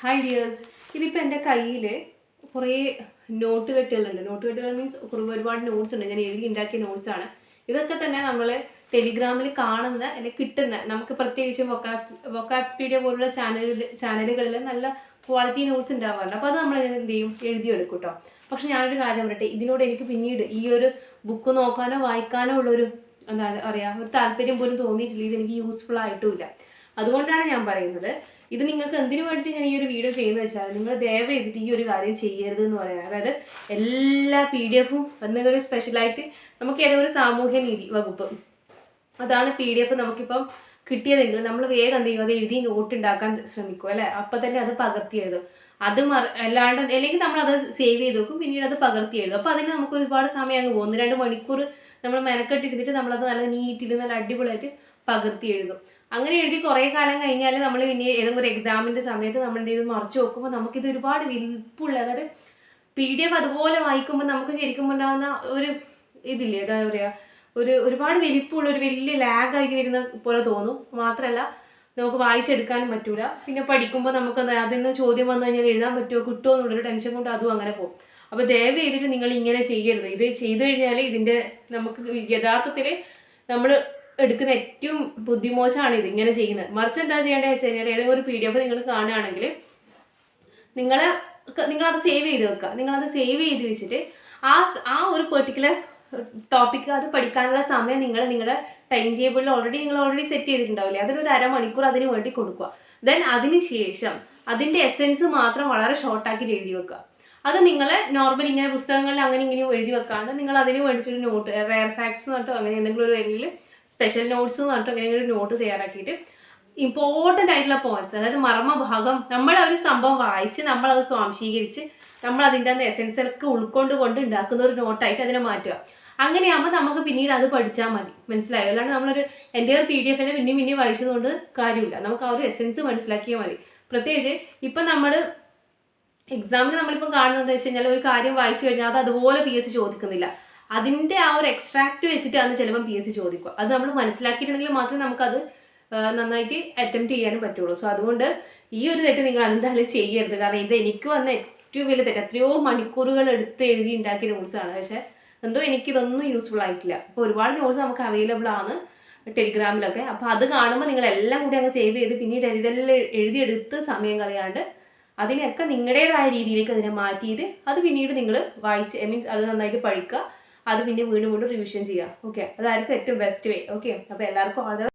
Hi dears ഇതിപ്പോൾ എന്റെ കയ്യിൽ കുറേ നോട്ട് കെട്ടുകളുണ്ട്. നോട്ട് കെട്ടുകൾ മീൻസ് കുറേ ഒരുപാട് നോട്ട്സ് ഉണ്ട്. ഞാൻ എഴുതി ഉണ്ടാക്കിയ നോട്ട്സാണ് ഇതൊക്കെ തന്നെ നമ്മൾ ടെലിഗ്രാമിൽ കാണുന്ന അല്ലെങ്കിൽ കിട്ടുന്ന നമുക്ക് പ്രത്യേകിച്ചും വൊക്കാസ് വൊക്കാബ് സ്പീഡിയോ പോലുള്ള ചാനലുകളിൽ ചാനലുകളിൽ നല്ല ക്വാളിറ്റി നോട്ട്സ് ഉണ്ടാവാറുണ്ട്. അപ്പോൾ അത് നമ്മൾ എന്ത് ചെയ്യും? എഴുതിയെടുക്കും കേട്ടോ പക്ഷെ ഞാനൊരു കാര്യം പറയട്ടെ. ഇതിനോട് എനിക്ക് പിന്നീട് ഈ ഒരു ബുക്ക് നോക്കാനോ വായിക്കാനോ ഉള്ളൊരു എന്താണ് പറയുക ഒരു താല്പര്യം പോലും തോന്നിയിട്ടില്ല. ഇതെനിക്ക് യൂസ്ഫുൾ ആയിട്ടുമില്ല അതുകൊണ്ടാണ് ഞാൻ പറയുന്നത്. ഇത് നിങ്ങൾക്ക് എന്തിനു വേണ്ടി ഞാൻ ഈ ഒരു വീഡിയോ ചെയ്യുന്നത് വെച്ചാൽ നിങ്ങൾ ദയവ് ചെയ്തിട്ട് ഈ ഒരു കാര്യം ചെയ്യരുത് എന്ന് പറയാം അതായത് എല്ലാ പി ഡി എഫും എന്തെങ്കിലും സ്പെഷ്യലായിട്ട് നമുക്ക് ഏതെങ്കിലും ഒരു സാമൂഹ്യ നീതി വകുപ്പ്. അതാണ് പി ഡി എഫ് നമുക്കിപ്പം കിട്ടിയതെങ്കിൽ നമ്മൾ വേഗം എന്ത് ചെയ്യും? അത് എഴുതി നോട്ട് ഉണ്ടാക്കാൻ ശ്രമിക്കും അല്ലേ? അപ്പം തന്നെ അത് പകർത്തി എഴുതും. അത് മറ അല്ലാണ്ട് അല്ലെങ്കിൽ നമ്മൾ അത് സേവ് ചെയ്ത് വെക്കും. പിന്നീട് അത് പകർത്തി എഴുതും. അപ്പോൾ അതിന് നമുക്ക് ഒരുപാട് സമയം അങ്ങ് പോകും. ഒന്ന് രണ്ട് മണിക്കൂർ നമ്മൾ മെനക്കെട്ടിരുന്നിട്ട് നമ്മളത് നല്ല നീറ്റിൽ നല്ല അടിപൊളിയായിട്ട് പകർത്തി എഴുതും. അങ്ങനെ എഴുതി കുറേ കാലം കഴിഞ്ഞാൽ നമ്മൾ പിന്നെ ഏതെങ്കിലും ഒരു എക്സാമിന്റെ സമയത്ത് നമ്മൾ എന്ത് ചെയ്ത് മറിച്ച് നോക്കുമ്പോൾ നമുക്കിത് ഒരുപാട് വിൽപ്പുള്ള അതായത് പി ഡി എഫ് അതുപോലെ വായിക്കുമ്പോൾ നമുക്ക് ശരിക്കും ഉണ്ടാകുന്ന ഒരു ഇതില്ലേ? എന്താ പറയുക ഒരു ഒരുപാട് വലിപ്പമുള്ള ഒരു വലിയ ലാഗായിട്ട് വരുന്ന പോലെ തോന്നും. മാത്രമല്ല നമുക്ക് വായിച്ചെടുക്കാനും പറ്റൂല. പിന്നെ പഠിക്കുമ്പോൾ നമുക്ക് അതിൽ നിന്ന് ചോദ്യം വന്നു കഴിഞ്ഞാൽ എഴുതാൻ പറ്റുമോ കിട്ടുമോ എന്നുള്ളൊരു ടെൻഷൻ കൊണ്ട് അതും അങ്ങനെ പോകും. അപ്പോൾ ദയവ് ചെയ്തിട്ട് നിങ്ങൾ ഇങ്ങനെ ചെയ്യരുത്. ഇത് ചെയ്തു കഴിഞ്ഞാൽ ഇതിന്റെ നമുക്ക് യഥാർത്ഥത്തിൽ നമ്മൾ എടുക്കുന്ന ഏറ്റവും ബുദ്ധിമോശമാണ് ഇത് ഇങ്ങനെ ചെയ്യുന്നത്. മറിച്ച് എന്താ ചെയ്യേണ്ടത് വെച്ച് കഴിഞ്ഞാൽ ഏതെങ്കിലും ഒരു പി ഡി എഫ് നിങ്ങൾ കാണുകയാണെങ്കിൽ നിങ്ങൾ നിങ്ങളത് സേവ് ചെയ്ത് വെക്കുക. നിങ്ങളത് സേവ് ചെയ്ത് വെച്ചിട്ട് ആ ആ ഒരു പെർട്ടിക്കുലർ ടോപ്പിക്ക് അത് പഠിക്കാനുള്ള സമയം നിങ്ങൾ നിങ്ങളുടെ ടൈം ടേബിളിൽ ഓൾറെഡി നിങ്ങൾ ഓൾറെഡി സെറ്റ് ചെയ്തിട്ടുണ്ടാവില്ലേ? അതൊരു ഒരു അരമണിക്കൂർ അതിന് വേണ്ടി കൊടുക്കുക. ദെൻ അതിന് ശേഷം അതിന്റെ എസെൻസ് മാത്രം വളരെ ഷോർട്ടാക്കി എഴുതി വെക്കുക. അത് നിങ്ങൾ നോർമൽ ഇങ്ങനെ പുസ്തകങ്ങളിൽ അങ്ങനെ ഇങ്ങനെ എഴുതി വെക്കാണ്ട് നിങ്ങൾ അതിന് വേണ്ടിയിട്ടൊരു നോട്ട് റയർ ഫാക്ട്സ് എന്ന് പറഞ്ഞിട്ടോ അങ്ങനെ എന്തെങ്കിലും ഒരു വലിയ സ്പെഷ്യൽ നോട്ട്സ് എന്ന് പറഞ്ഞിട്ടോ അങ്ങനെ ഒരു നോട്ട് തയ്യാറാക്കിയിട്ട് ഇമ്പോർട്ടന്റ് ആയിട്ടുള്ള പോയിന്റ്സ് അതായത് മർമ്മഭാഗം. നമ്മൾ ഒരു സംഭവം വായിച്ച് നമ്മൾ അത് സ്വാംശീകരിച്ച് നമ്മൾ അതിന്റെ അന്ന് എസെൻസ് ഒക്കെ ഉൾക്കൊണ്ട് കൊണ്ട് ഉണ്ടാക്കുന്ന ഒരു നോട്ടായിട്ട് അതിനെ മാറ്റുക. അങ്ങനെയാകുമ്പോൾ നമുക്ക് പിന്നീട് അത് പഠിച്ചാൽ മതി. മനസ്സിലായോ? അല്ലാണ്ട് നമ്മളൊരു എന്റെ ഒരു പി ഡി എഫിനെ പിന്നെയും പിന്നെയും വായിച്ചതുകൊണ്ട് കാര്യമില്ല. നമുക്ക് ആ ഒരു എസെൻസ് മനസ്സിലാക്കിയാൽ മതി. പ്രത്യേകിച്ച് ഇപ്പം നമ്മൾ എക്സാമിന് നമ്മളിപ്പം കാണുന്നത് വെച്ച് കഴിഞ്ഞാൽ ഒരു കാര്യം വായിച്ചു കഴിഞ്ഞാൽ അത് അതുപോലെ പി എസ് ചോദിക്കുന്നില്ല. അതിന്റെ ആ ഒരു എക്സ്ട്രാക്റ്റ് വെച്ചിട്ടാണ് ചിലപ്പം പി എസ് സി ചോദിക്കുക. അത് നമ്മൾ മനസ്സിലാക്കിയിട്ടുണ്ടെങ്കിൽ മാത്രമേ നമുക്കത് നന്നായിട്ട് അറ്റംപ്റ്റ് ചെയ്യാനും പറ്റുള്ളൂ. സോ അതുകൊണ്ട് ഈ ഒരു തെറ്റ് നിങ്ങൾ എന്തായാലും ചെയ്യരുത്. കാരണം ഇത് എനിക്ക് വന്ന ഏറ്റവും വലിയ തെറ്റ്. എത്രയോ മണിക്കൂറുകൾ എടുത്ത് എഴുതി ഉണ്ടാക്കിയ നോട്ട്സാണ് പക്ഷേ എന്തോ എനിക്കിതൊന്നും യൂസ്ഫുൾ ആയിട്ടില്ല. അപ്പോൾ ഒരുപാട് നോട്ട്സ് നമുക്ക് അവൈലബിൾ ആണ് ടെലിഗ്രാമിലൊക്കെ. അപ്പോൾ അത് കാണുമ്പോൾ നിങ്ങൾ എല്ലാം കൂടി അങ്ങ് സേവ് ചെയ്ത് പിന്നീട് ഇതെല്ലാം എഴുതിയെടുത്ത് സമയം കളയാണ്ട് അതിനെയൊക്കെ നിങ്ങളുടേതായ രീതിയിലേക്ക് അതിനെ മാറ്റിയിട്ട് അത് പിന്നീട് നിങ്ങൾ വായിച്ച് ഐ മീൻസ് അത് നന്നായിട്ട് പഠിക്കുക. അത് പിന്നെ വീണ്ടും വീണ്ടും റിവിഷൻ ചെയ്യുക. ഓക്കെ അതായിരിക്കും ഏറ്റവും ബെസ്റ്റ് വേ ഓക്കെ അപ്പോൾ എല്ലാവർക്കും ഓൾ the